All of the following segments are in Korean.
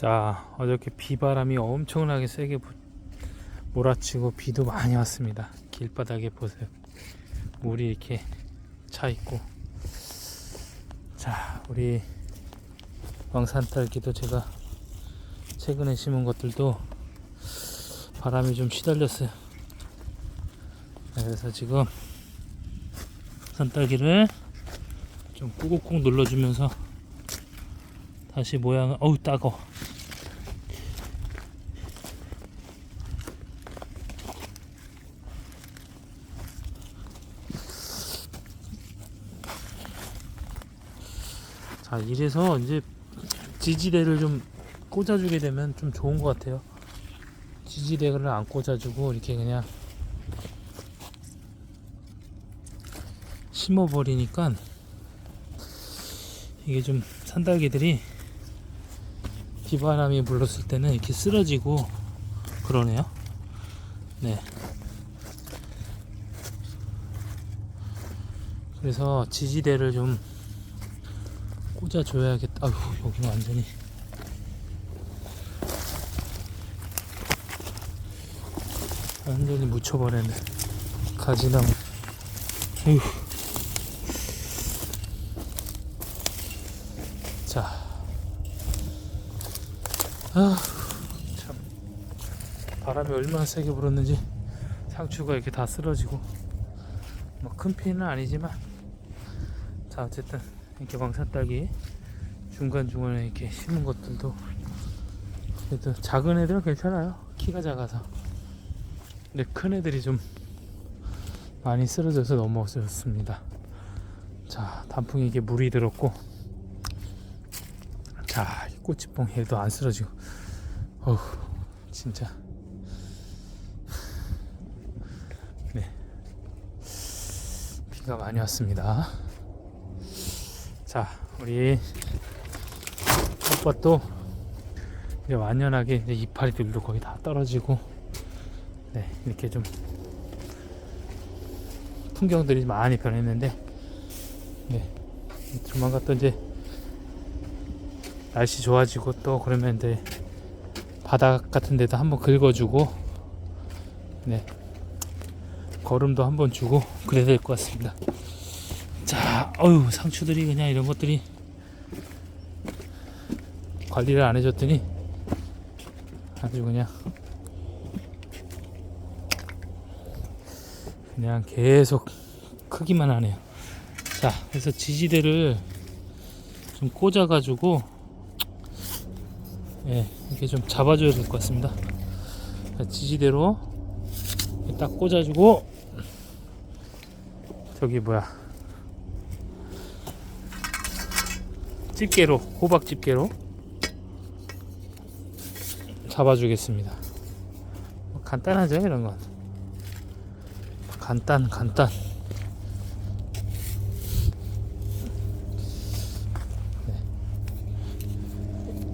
자 어저께 비바람이 엄청나게 세게 부- 몰아치고 비도 많이 왔습니다. 길바닥에 보세요. 물이 이렇게 차 있고. 자 우리 왕산딸기도 제가 최근에 심은 것들도 바람이 좀 시달렸어요. 네, 그래서 지금 산딸기를 좀 꾹꾹꾹 눌러주면서 다시 모양을 어우 따거 자 이래서 이제 지지대를 좀 꽂아주게 되면 좀 좋은 것 같아요 지지대를 안 꽂아주고 이렇게 그냥 심어버리니까 이게 좀 산딸기들이 비바람이 불렀을 때는 이렇게 쓰러지고 그러네요. 네. 그래서 지지대를 좀 꽂아줘야겠다. 아휴, 여기는 완전히. 완전히 묻혀버렸네. 가지나무. 어휴. 자. 아, 참. 바람이 얼마나 세게 불었는지 상추가 이렇게 다 쓰러지고 뭐 큰 피해는 아니지만 자 어쨌든 이렇게 왕산딸기 중간중간에 이렇게 심은 것들도 그래도 작은 애들은 괜찮아요 키가 작아서 근데 큰 애들이 좀 많이 쓰러져서 넘어졌습니다 자 단풍에 이게 물이 들었고 자, 이 꽃지뽕 얘도 안 쓰러지고. 어우, 진짜. 네. 비가 많이 왔습니다. 자, 우리 꽃밭도 이제 완연하게 이제 이파리들도 거의 다 떨어지고, 네, 이렇게 좀 풍경들이 많이 변했는데, 네, 조만간 또 이제 날씨 좋아지고 또 그러면 이제 바닥 같은 데도 한번 긁어주고 네 걸음도 한번 주고 그래야 될 것 같습니다 자 어유 상추들이 그냥 이런 것들이 관리를 안 해줬더니 아주 그냥 그냥 계속 크기만 하네요 자 그래서 지지대를 좀 꽂아 가지고 예, 이렇게 좀 잡아줘야 될 것 같습니다. 자, 지지대로 딱 꽂아주고 저기 뭐야 집게로 호박 집게로 잡아주겠습니다. 뭐 간단하죠 이런 건 간단 간단.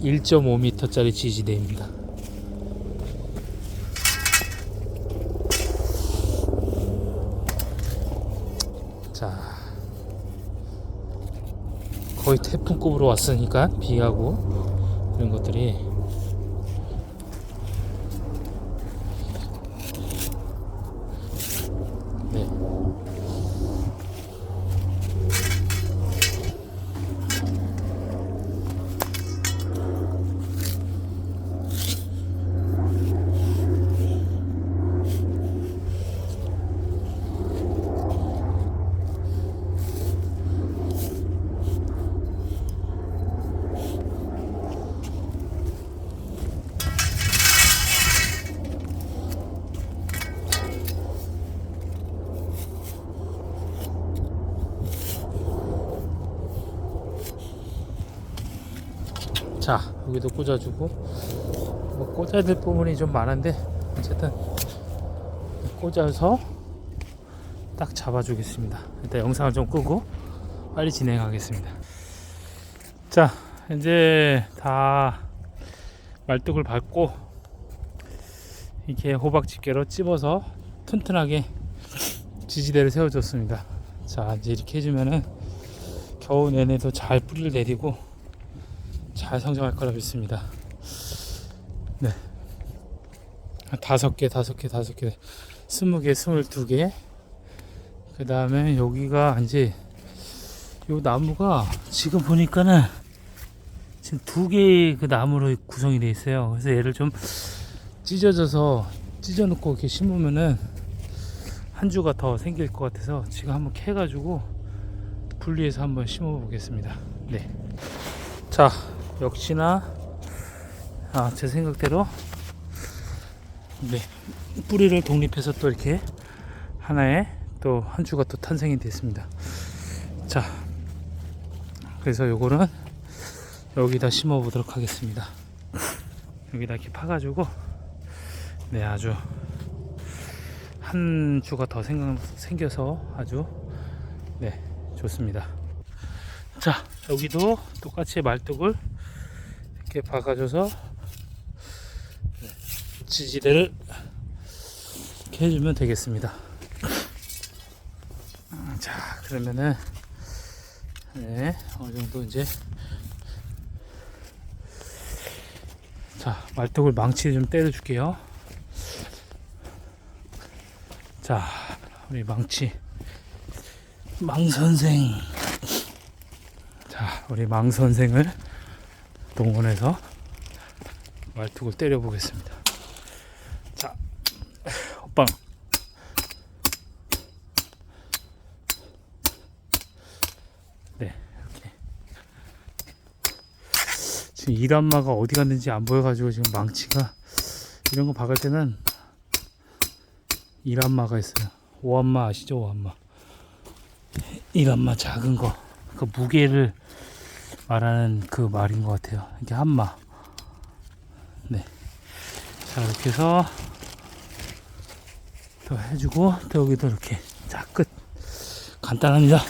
1.5m짜리 지지대입니다. 자, 거의 태풍급으로 왔으니까 비하고 이런 것들이 자 여기도 꽂아주고. 뭐 꽂아야 될 부분이 좀 많은데 어쨌든 꽂아서 딱 잡아주겠습니다. 일단 영상을 좀 끄고 빨리 진행하겠습니다. 자 이제 다 말뚝을 밟고 이렇게 호박 집게로 찝어서 튼튼하게 지지대를 세워줬습니다. 자 이제 이렇게 해주면은 겨우 내내도 잘 뿌리를 내리고 잘 성장할 거라 믿습니다. 네. 한 다섯 개, 다섯 개, 다섯 개, 스무 개, 스물두 개. 그 다음에 여기가 이제 요 나무가 지금 보니까는 지금 두 개의 그 나무로 구성이 돼 있어요. 그래서 얘를 좀 찢어져서 찢어놓고 이렇게 심으면은 한 주가 더 생길 것 같아서 지금 한번 캐가지고 분리해서 한번 심어 보겠습니다. 네. 자, 역시나 아, 제 생각대로 네 뿌리를 독립해서 또 이렇게 하나의 또 한 주가 또 탄생이 됐습니다. 자, 그래서 요거는 여기다 심어 보도록 하겠습니다. 여기다 이렇게 파가지고 네 아주 한 주가 더 생, 생겨서 아주 네 좋습니다. 자 여기도 똑같이 말뚝을 이렇게 박아줘서 네, 지지대를 이렇게 해주면 되겠습니다. 음, 자 그러면은 네 어느 정도 이제 자 말뚝을 망치 좀 때려줄게요. 자 우리 망치 망 선생 자 우리 망 선생을 동원해서 말뚝을 때려 보겠습니다 자 호빵 네 이렇게 지금 일한마가 어디 갔는지 안 보여가지고 지금 망치가 이런 거 박을 때는 일한마가 있어요. 오한마 아시죠? 오한마. 일한마 작은 거. 그 무게를 말하는 그 말인 것 같아요. 이게 한마. 네. 자, 이렇게 해서 또 해주고, 또 여기도 이렇게. 자, 끝. 간단합니다.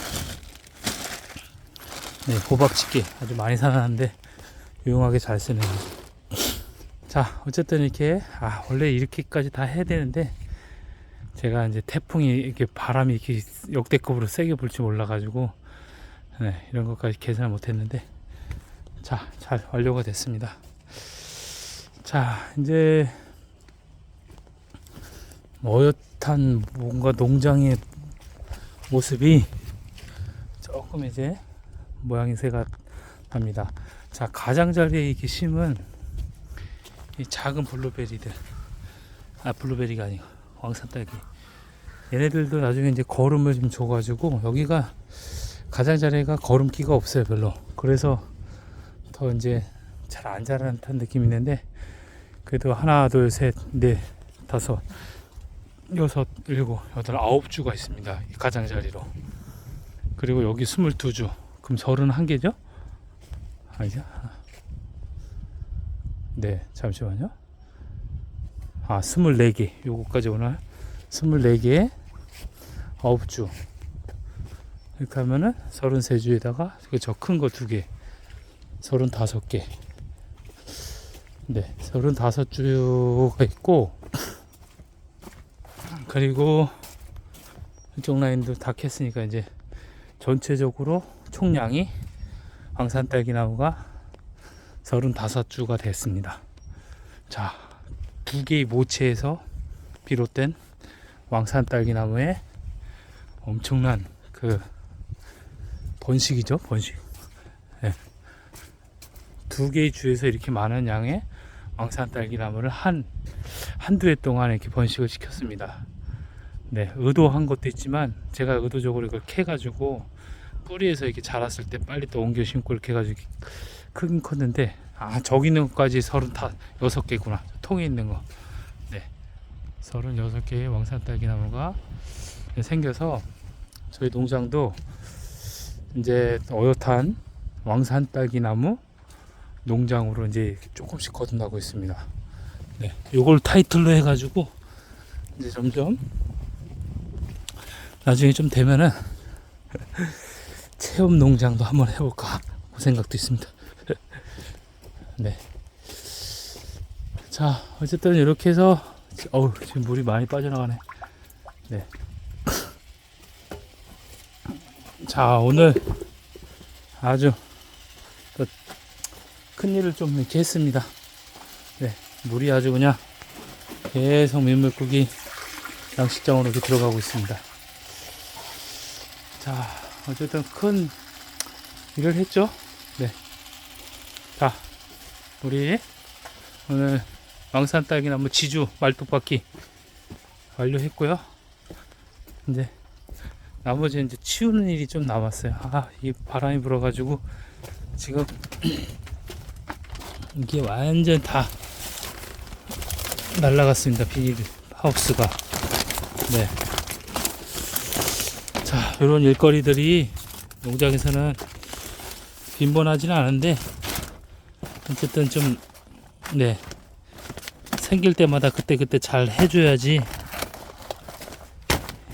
네, 호박집게 아주 많이 살아났는데 유용하게 잘 쓰네요. 자, 어쨌든 이렇게, 아, 원래 이렇게까지 다 해야 되는데, 제가 이제 태풍이 이렇게 바람이 이렇게 역대급으로 세게 불지 몰라가지고 네, 이런 것까지 계산을 못했는데 자 잘 완료가 됐습니다. 자 이제 어엿한 뭔가 농장의 모습이 조금 이제 모양새가 납니다. 자 가장자리에 이렇게 심은 이 작은 블루베리들 아 블루베리가 아니고 왕산 딸기. 얘네들도 나중에 이제 거름을 좀 줘가지고 여기가 가장자리가 거름기가 없어요 별로. 그래서 더 이제 잘 안 자라는 듯한 느낌이 있는데 그래도 하나 둘셋넷 다섯 여섯 일곱 여덟 아홉 주가 있습니다 이 가장자리로. 그리고 여기 스물두 주. 그럼 서른 한 개죠? 아니죠? 네 잠시만요. 아, 24개. 요거까지 오늘 24개 9주. 이렇게 하면은 33주에다가 저 큰 거 두 개. 35개. 네, 35주가 있고 그리고 이쪽 라인도 다 캤으니까 이제 전체적으로 총량이 황산 딸기 나무가 35주가 됐습니다. 자, 두 개의 모체에서 비롯된 왕산 딸기 나무의 엄청난 그 번식이죠 번식 네. 두 개의 주에서 이렇게 많은 양의 왕산 딸기나무를 한 한두 해 동안 이렇게 번식을 시켰습니다 네 의도한 것도 있지만 제가 의도적으로 이걸 캐가지고 뿌리에서 이렇게 자랐을 때 빨리 또 옮겨 심고 이렇게 해가지고 크긴 컸는데 아 저기 있는 것까지 서른 다 여섯 개구나 통에 있는 거 네. 서른 여섯 개의 왕산 딸기 나무가 생겨서 저희 농장도 이제 어엿한 왕산 딸기 나무 농장으로 이제 조금씩 거듭나고 있습니다. 네, 요걸 타이틀로 해가지고 이제 점점 나중에 좀 되면은 체험 농장도 한번 해볼까 그 생각도 있습니다. 네. 자, 어쨌든 이렇게 해서 어우, 지금 물이 많이 빠져나가네. 네. 자, 오늘 아주 큰 일을 좀 이렇게 했습니다. 네. 물이 아주 그냥 계속 민물고기 양식장으로 이렇게 들어가고 있습니다. 자, 어쨌든 큰 일을 했죠. 네. 자, 우리 오늘 왕산 딸기나무 지주 말뚝박기 완료했고요. 이제 나머지 이제 치우는 일이 좀 남았어요. 아, 이 바람이 불어가지고 지금 이게 완전 다 날라갔습니다. 비닐 하우스가. 네. 자, 이런 일거리들이 농장에서는 빈번하지는 않은데 어쨌든 좀 네. 생길 때마다 그때그때 잘 해줘야지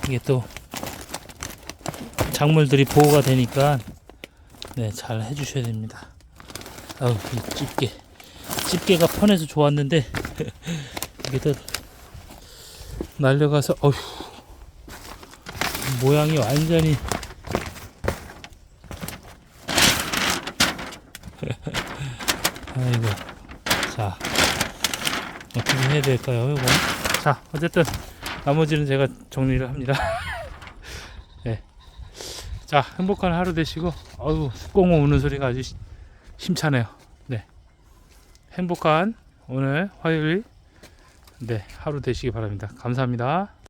이게 또 작물들이 보호가 되니까 네, 잘 해주셔야 됩니다. 아우, 이 집게. 집게가 편해서 좋았는데 이게 또 날려가서 어휴 모양이 완전히 아이고 자 어떻게 해야 될까요 이거 자 어쨌든 나머지는 제가 정리를 합니다 네. 자 행복한 하루 되시고 어우 꽁꽁 우는 소리가 아주 시- 힘차네요. 네. 행복한 오늘 화요일 네 하루 되시기 바랍니다. 감사합니다